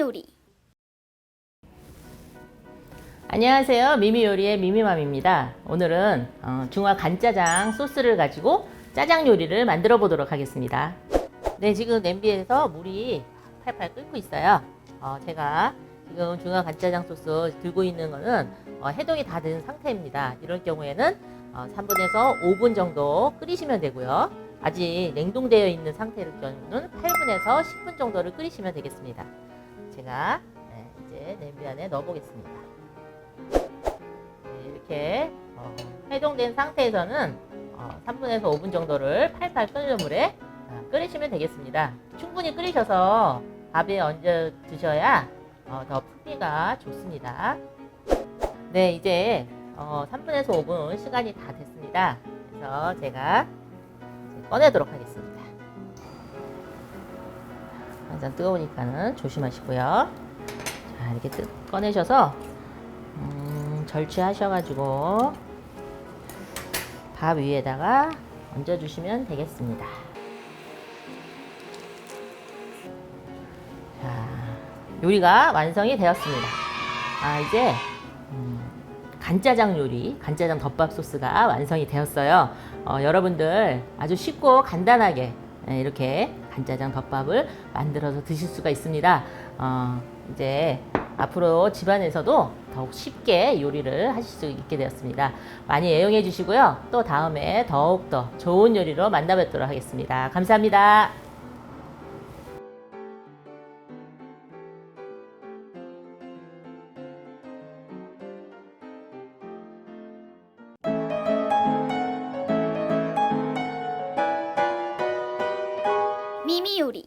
요리 안녕하세요. 미미요리의 미미맘입니다. 오늘은 어, 중화 간짜장 소스를 가지고 짜장 요리를 만들어 보도록 하겠습니다. 네, 지금 냄비에서 물이 팔팔 끓고 있어요. 어, 제가 지금 중화 간짜장 소스 들고 있는 거는 어, 해동이 다 된 상태입니다. 이럴 경우에는 어, 3분에서 5분 정도 끓이시면 되고요. 아직 냉동되어 있는 상태일 경우는 8분에서 10분 정도를 끓이시면 되겠습니다. 제가 네, 이제 냄비 안에 넣어 보겠습니다. 네, 이렇게 어, 해동된 상태에서는 어, 3분에서 5분 정도를 팔팔 끓는 물에 어, 끓이시면 되겠습니다. 충분히 끓이셔서 밥에 얹어 드셔야 어, 더 풍미가 좋습니다. 네, 이제 어, 3분에서 5분 시간이 다 됐습니다. 그래서 제가 꺼내도록 하겠습니다. 항상 뜨거우니까는 조심하시고요. 자, 이렇게 뜨, 꺼내셔서 음, 절취하셔가지고 밥 위에다가 얹어주시면 되겠습니다. 자, 요리가 완성이 되었습니다. 아, 이제 음, 간짜장 요리, 간짜장 덮밥 소스가 완성이 되었어요. 어, 여러분들 아주 쉽고 간단하게 예, 이렇게 간짜장 덮밥을 만들어서 드실 수가 있습니다. 어, 이제 앞으로 집안에서도 더욱 쉽게 요리를 하실 수 있게 되었습니다. 많이 애용해 주시고요. 또 다음에 더욱더 좋은 요리로 만나 뵙도록 하겠습니다. 감사합니다. 미미 요리